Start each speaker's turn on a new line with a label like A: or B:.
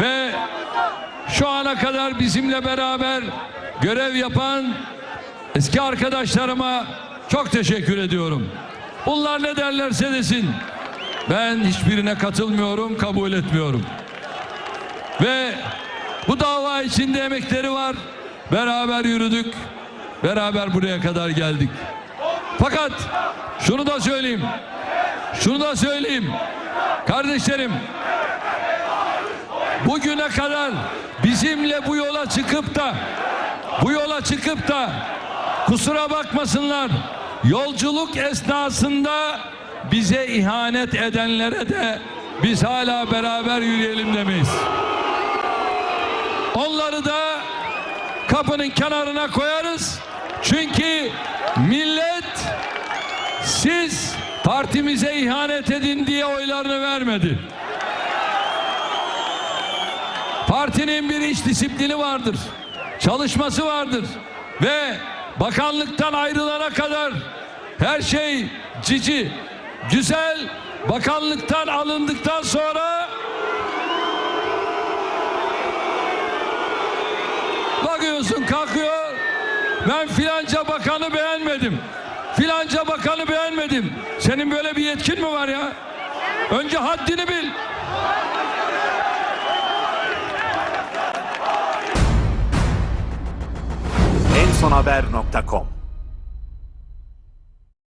A: ve şu ana kadar bizimle beraber görev yapan eski arkadaşlarıma çok teşekkür ediyorum. Bunlar ne derlerse desin. Ben hiçbirine katılmıyorum, kabul etmiyorum. Ve bu dava içinde emekleri var. Beraber yürüdük. Beraber buraya kadar geldik. Fakat şunu da söyleyeyim. Şunu da söyleyeyim. Kardeşlerim bugüne kadar bizimle bu yola çıkıp da bu yola çıkıp da kusura bakmasınlar yolculuk esnasında bize ihanet edenlere de biz hala beraber yürüyelim demeyiz. Onları da kapının kenarına koyarız. Çünkü millet siz partimize ihanet edin diye oylarını vermedi. Partinin bir iş disiplini vardır. Çalışması vardır. Ve bakanlıktan ayrılana kadar her şey cici, güzel. Bakanlıktan alındıktan sonra bakıyorsun kalkıyor. Ben filanca bakanı beğenmedim. Filanca bakanı beğenmedim. Senin böyle bir yetkin mi var ya? Önce haddini bil.
B: ensonhaber.com